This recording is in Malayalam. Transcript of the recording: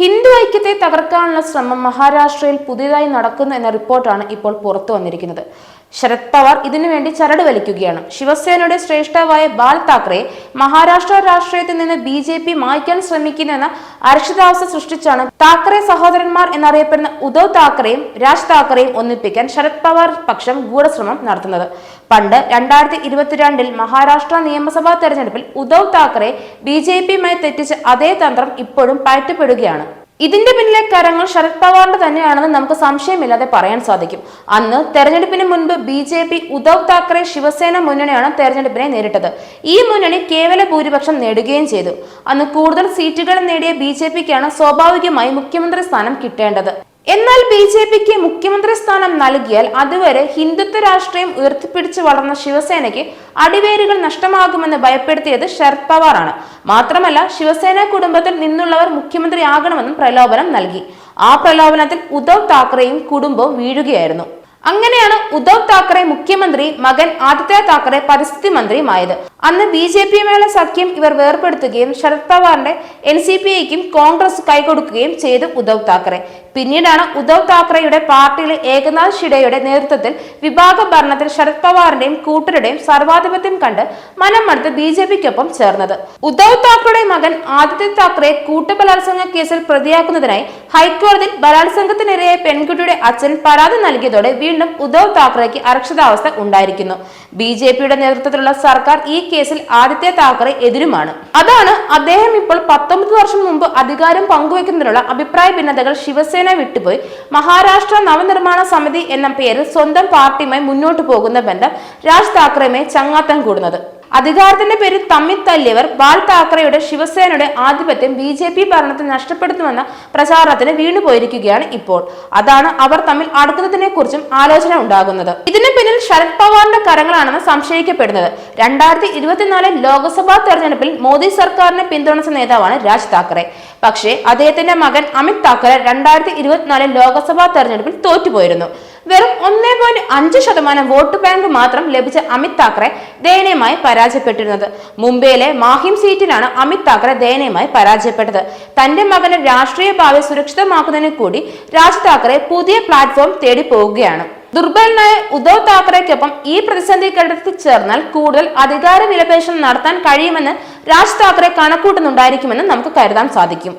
ഹിന്ദു ഐക്യത്തെ തകർക്കാനുള്ള ശ്രമം മഹാരാഷ്ട്രയിൽ പുതിയതായി നടക്കുന്നു എന്ന റിപ്പോർട്ടാണ് ഇപ്പോൾ പുറത്തു വന്നിരിക്കുന്നത്. ശരത് പവാർ ഇതിനുവേണ്ടി ചരട് വലിക്കുകയാണ്. ശിവസേനയുടെ ശ്രേഷ്ഠാവായ ബാൽ താക്കറെ മഹാരാഷ്ട്ര രാഷ്ട്രീയത്തിൽ നിന്ന് ബി ജെ പി മായ്ക്കാൻ ശ്രമിക്കുന്നുവെന്ന അരക്ഷിതാവസ്ഥ സൃഷ്ടിച്ചാണ് താക്കറെ സഹോദരന്മാർ എന്നറിയപ്പെടുന്ന ഉദ്ധവ് താക്കറെയും രാജ് താക്കറെയും ഒന്നിപ്പിക്കാൻ ശരത് പവാർ പക്ഷം ഗൂഢശ്രമം നടത്തുന്നത്. പണ്ട് രണ്ടായിരത്തി ഇരുപത്തിരണ്ടിൽ മഹാരാഷ്ട്ര നിയമസഭാ തെരഞ്ഞെടുപ്പിൽ ഉദ്ധവ് താക്കറെ ബി ജെ പിയുമായി തെറ്റിച്ച അതേ തന്ത്രം ഇപ്പോഴും പയറ്റപ്പെടുകയാണ്. ഇതിന്റെ പിന്നിലെ കരങ്ങൾ ശരത് പവാറിന്റെ തന്നെയാണെന്ന് നമുക്ക് സംശയമില്ലാതെ പറയാൻ സാധിക്കും. അന്ന് തെരഞ്ഞെടുപ്പിന് മുൻപ് B J P Uddhav Thackeray Shiv Sena മുന്നണിയാണ് തെരഞ്ഞെടുപ്പിനെ നേരിട്ടത്. ഈ മുന്നണി കേവല ഭൂരിപക്ഷം നേടുകയും ചെയ്തു. അന്ന് കൂടുതൽ സീറ്റുകൾ നേടിയ ബി ജെ പിക്കാണ് സ്വാഭാവികമായി മുഖ്യമന്ത്രി സ്ഥാനം കിട്ടേണ്ടത്. എന്നാൽ ബി ജെ പിക്ക് മുഖ്യമന്ത്രി സ്ഥാനം നൽകിയാൽ അതുവരെ ഹിന്ദുത്വ രാഷ്ട്രീയം ഉയർത്തിപ്പിടിച്ച് വളർന്ന ശിവസേനയ്ക്ക് അടിവേരുകൾ നഷ്ടമാകുമെന്ന് ഭയപ്പെടുത്തിയത് ശരത് പവാറാണ്. മാത്രമല്ല ശിവസേന കുടുംബത്തിൽ നിന്നുള്ളവർ മുഖ്യമന്ത്രിയാകണമെന്നും പ്രലോഭനം നൽകി. ആ പ്രലോഭനത്തിൽ ഉദ്ധവ് താക്കറെയും കുടുംബവും വീഴുകയായിരുന്നു. അങ്ങനെയാണ് ഉദ്ധവ് താക്കറെ മുഖ്യമന്ത്രി മകൻ ആദിത്യ താക്കറെ പരിസ്ഥിതി മന്ത്രിയുമായത്. അന്ന് ബി ജെ പിയുമായുള്ള സഖ്യം ഇവർ വേർപെടുത്തുകയും ശരത് പവാറിന്റെ എൻ സി പി ഐക്കും കോൺഗ്രസ് കൈകൊടുക്കുകയും ചെയ്തു ഉദ്ധവ് താക്കറെ. പിന്നീടാണ് ഉദ്ധവ് താക്കറെയുടെ പാർട്ടിയിലെ ഏകനാഥ് ഷിഡയുടെ നേതൃത്വത്തിൽ വിഭാഗ ഭരണത്തിൽ ശരത് പവാറിന്റെയും കൂട്ടരുടെയും സർവാധിപത്യം കണ്ട് മനം മടുത്ത് ബി ജെ പിക്കൊപ്പം ചേർന്നത്. ഉദ്ധവ് താക്കറയുടെ മകൻ ആദിത്യ താക്കറെ കൂട്ടബലാത്സംഗ കേസിൽ പ്രതിയാക്കുന്നതിനായി ഹൈക്കോടതിയിൽ ബലാത്സംഗത്തിനിരയായ പെൺകുട്ടിയുടെ അച്ഛൻ പരാതി നൽകിയതോടെ വീണ്ടും ഉദ്ധവ് താക്കറെക്ക് അരക്ഷിതാവസ്ഥ ഉണ്ടായിരിക്കുന്നു. ബി നേതൃത്വത്തിലുള്ള സർക്കാർ ഈ കേസിൽ ആദിത്യ താക്കറെ എതിരുമാണ്. അതാണ് അദ്ദേഹം ഇപ്പോൾ പത്തൊമ്പത് വർഷം മുമ്പ് അധികാരം പങ്കുവെക്കുന്നതിനുള്ള അഭിപ്രായ ഭിന്നതകൾ ശിവസേന വിട്ടുപോയി. മഹാരാഷ്ട്ര നവനിർമ്മാണ സമിതി എന്ന പേരിൽ സ്വന്തം പാർട്ടിയുമായി മുന്നോട്ടു പോകുന്ന ബന്ധം രാജ് താക്കറെയുമായി ചങ്ങാത്തം കൂടുന്നത്. അധികാരത്തിന്റെ പേരിൽ തമ്മിൽ തല്ലിയവർ ബാൽ താക്കറെയുടെ ശിവസേനയുടെ ആധിപത്യം ബി ജെ പി ഭരണത്തിൽ നഷ്ടപ്പെടുത്തുമെന്ന പ്രചാരണത്തിന് വീണുപോയിരിക്കുകയാണ് ഇപ്പോൾ. അതാണ് അവർ തമ്മിൽ അടുക്കുന്നതിനെ കുറിച്ചും ആലോചന ഉണ്ടാകുന്നത്. ഇതിന് പിന്നിൽ ശരത് പവാറിന്റെ കരങ്ങളാണെന്ന് സംശയിക്കപ്പെടുന്നത്. രണ്ടായിരത്തി ഇരുപത്തിനാലിൽ ലോക്സഭാ തെരഞ്ഞെടുപ്പിൽ മോദി സർക്കാരിനെ പിന്തുണച്ച നേതാവാണ് രാജ് താക്കറെ. പക്ഷേ അദ്ദേഹത്തിന്റെ മകൻ അമിത് താക്കറെ രണ്ടായിരത്തി ഇരുപത്തിനാലിൽ ലോക്സഭാ തെരഞ്ഞെടുപ്പിൽ തോറ്റുപോയിരുന്നു. വെറും ഒന്നേ പോയിന്റ് അഞ്ച് ശതമാനം വോട്ട് ബാങ്ക് മാത്രം ലഭിച്ച അമിത് താക്കറെ ദയനീയമായി പരാജയപ്പെട്ടിരുന്നത്. മുംബൈയിലെ മാഹിം സീറ്റിലാണ് അമിത് താക്കറെ ദയനീയമായി പരാജയപ്പെട്ടത്. തന്റെ മകന് രാഷ്ട്രീയ ഭാവി സുരക്ഷിതമാക്കുന്നതിന് കൂടി രാജ് താക്കറെ പുതിയ പ്ലാറ്റ്ഫോം തേടി പോവുകയാണ്. ദുർബലനായ ഉദ്ധവ് താക്കറെക്കൊപ്പം ഈ പ്രതിസന്ധി ഘട്ടത്തിൽ ചേർന്നാൽ കൂടുതൽ അധികാര വിലപേശം നടത്താൻ കഴിയുമെന്ന് രാജ് താക്കറെ കണക്കൂട്ടുന്നുണ്ടായിരിക്കുമെന്ന് നമുക്ക് കരുതാൻ സാധിക്കും.